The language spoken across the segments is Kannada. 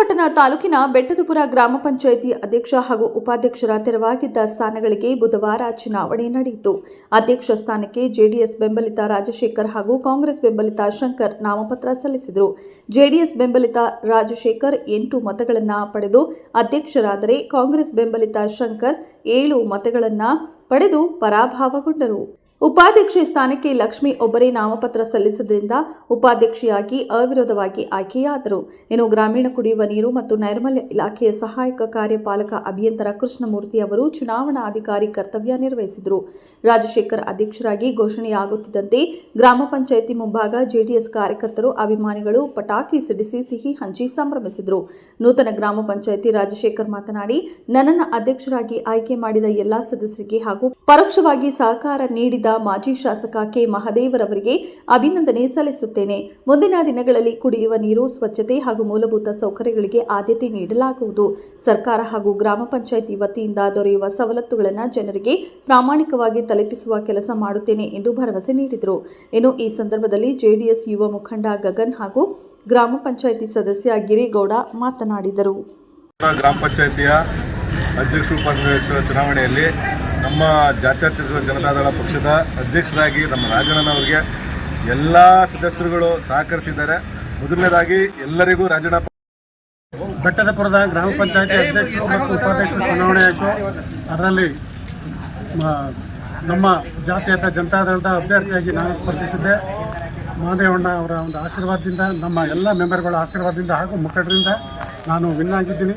ಹಾಸನ ತಾಲೂಕಿನ ಬೆಟ್ಟದಪುರ ಗ್ರಾಮ ಪಂಚಾಯಿತಿ ಅಧ್ಯಕ್ಷ ಹಾಗೂ ಉಪಾಧ್ಯಕ್ಷರ ತೆರವಾಗಿದ್ದ ಸ್ಥಾನಗಳಿಗೆ ಬುಧವಾರ ಚುನಾವಣೆ ನಡೆಯಿತು. ಅಧ್ಯಕ್ಷ ಸ್ಥಾನಕ್ಕೆ ಜೆಡಿಎಸ್ ಬೆಂಬಲಿತ ರಾಜಶೇಖರ್ ಹಾಗೂ ಕಾಂಗ್ರೆಸ್ ಬೆಂಬಲಿತ ಶಂಕರ್ ನಾಮಪತ್ರ ಸಲ್ಲಿಸಿದರು. ಜೆಡಿಎಸ್ ಬೆಂಬಲಿತ ರಾಜಶೇಖರ್ ಎಂಟು ಮತಗಳನ್ನು ಪಡೆದು ಅಧ್ಯಕ್ಷರಾದರೆ ಕಾಂಗ್ರೆಸ್ ಬೆಂಬಲಿತ ಶಂಕರ್ ಏಳು ಮತಗಳನ್ನು ಪಡೆದು ಪರಾಭವಗೊಂಡರು. ಉಪಾಧ್ಯಕ್ಷೆ ಸ್ಥಾನಕ್ಕೆ ಲಕ್ಷ್ಮಿ ಒಬ್ಬರೇ ನಾಮಪತ್ರ ಸಲ್ಲಿಸಿದ್ರಿಂದ ಉಪಾಧ್ಯಕ್ಷೆಯಾಗಿ ಅವಿರೋಧವಾಗಿ ಆಯ್ಕೆಯಾದರು. ಇನ್ನು ಗ್ರಾಮೀಣ ಕುಡಿಯುವ ನೀರು ಮತ್ತು ನೈರ್ಮಲ್ಯ ಇಲಾಖೆಯ ಸಹಾಯಕ ಕಾರ್ಯಪಾಲಕ ಅಭಿಯಂತರ ಕೃಷ್ಣಮೂರ್ತಿ ಅವರು ಚುನಾವಣಾ ಅಧಿಕಾರಿ ಕರ್ತವ್ಯ ನಿರ್ವಹಿಸಿದರು. ರಾಜಶೇಖರ್ ಅಧ್ಯಕ್ಷರಾಗಿ ಘೋಷಣೆಯಾಗುತ್ತಿದ್ದಂತೆ ಗ್ರಾಮ ಪಂಚಾಯಿತಿ ಮುಂಭಾಗ ಜೆಡಿಎಸ್ ಕಾರ್ಯಕರ್ತರು ಅಭಿಮಾನಿಗಳು ಪಟಾಕಿ ಸಿಡಿಸಿ ಸಿಹಿ ಹಂಚಿ ಸಂಭ್ರಮಿಸಿದರು. ನೂತನ ಗ್ರಾಮ ಪಂಚಾಯಿತಿ ರಾಜಶೇಖರ್ ಮಾತನಾಡಿ, ನನ್ನನ್ನು ಅಧ್ಯಕ್ಷರಾಗಿ ಆಯ್ಕೆ ಮಾಡಿದ ಎಲ್ಲಾ ಸದಸ್ಯರಿಗೆ ಹಾಗೂ ಪರೋಕ್ಷವಾಗಿ ಸಹಕಾರ ನೀಡಿದ ಮಾಜಿ ಶಾಸಕ ಕೆ. ಮಹದೇವರವರಿಗೆ ಅಭಿನಂದನೆ ಸಲ್ಲಿಸುತ್ತೇನೆ. ಮುಂದಿನ ದಿನಗಳಲ್ಲಿ ಕುಡಿಯುವ ನೀರು, ಸ್ವಚ್ಛತೆ ಹಾಗೂ ಮೂಲಭೂತ ಸೌಕರ್ಯಗಳಿಗೆ ಆದ್ಯತೆ ನೀಡಲಾಗುವುದು. ಸರ್ಕಾರ ಹಾಗೂ ಗ್ರಾಮ ಪಂಚಾಯಿತಿ ವತಿಯಿಂದ ದೊರೆಯುವ ಸವಲತ್ತುಗಳನ್ನು ಜನರಿಗೆ ಪ್ರಾಮಾಣಿಕವಾಗಿ ತಲುಪಿಸುವ ಕೆಲಸ ಮಾಡುತ್ತೇನೆ ಎಂದು ಭರವಸೆ ನೀಡಿದರು. ಇನ್ನು ಈ ಸಂದರ್ಭದಲ್ಲಿ ಜೆಡಿಎಸ್ ಯುವ ಮುಖಂಡ ಗಗನ್ ಹಾಗೂ ಗ್ರಾಮ ಪಂಚಾಯಿತಿ ಸದಸ್ಯ ಗಿರಿಗೌಡ ಮಾತನಾಡಿದರು. ಗ್ರಾಮ ಪಂಚಾಯಿತಿಯ ಅಧ್ಯಕ್ಷ, ಉಪಾಧ್ಯಕ್ಷರ ಚುನಾವಣೆಯಲ್ಲಿ ನಮ್ಮ ಜಾತ್ಯತೀತ ಜನತಾದಳ ಪಕ್ಷದ ಅಧ್ಯಕ್ಷರಾಗಿ ನಮ್ಮ ರಾಜಣ್ಣನವರಿಗೆ ಎಲ್ಲ ಸದಸ್ಯರುಗಳು ಸಹಕರಿಸಿದ್ದಾರೆ. ಮೊದಲನೇದಾಗಿ ಎಲ್ಲರಿಗೂ ರಾಜಣ್ಣ ಬೆಟ್ಟದಪುರದ ಗ್ರಾಮ ಪಂಚಾಯತಿ ಅಧ್ಯಕ್ಷರು ಮತ್ತು ಉಪಾಧ್ಯಕ್ಷರು ಚುನಾವಣೆ ಆಯಿತು. ಅದರಲ್ಲಿ ನಮ್ಮ ಜಾತ್ಯತ ಜನತಾದಳದ ಅಭ್ಯರ್ಥಿಯಾಗಿ ನಾನು ಸ್ಪರ್ಧಿಸಿದ್ದೆ. ಮಾದೇವಣ್ಣ ಅವರ ಒಂದು ಆಶೀರ್ವಾದದಿಂದ, ನಮ್ಮ ಎಲ್ಲ ಮೆಂಬರ್ಗಳ ಆಶೀರ್ವಾದದಿಂದ ಹಾಗೂ ಮುಖಂಡರಿಂದ ನಾನು ವಿನ್ ಆಗಿದ್ದೀನಿ.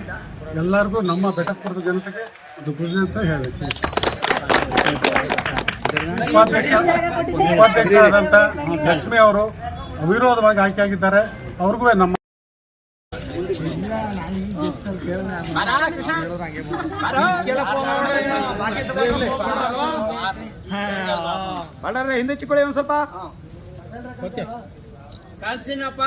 ಎಲ್ಲರಿಗೂ ನಮ್ಮ ಬೆಟ್ಟದಪುರದ ಜನತೆಗೆ ಒಂದು ಗುರಿ ಅಂತ ಹೇಳಬೇಕು ಉಪಾಧ್ಯಕ್ಷರಾದಂಥ ಲಕ್ಷ್ಮಿ ಅವರು ಅವಿರೋಧವಾಗಿ ಆಯ್ಕೆಯಾಗಿದ್ದಾರೆ ಅವ್ರಿಗೂ ನಮ್ಮ ಹಿಂದೆ ಚಿಕ್ಕೊಳ್ಳಿ ಒಂದ್ ಸ್ವಲ್ಪ.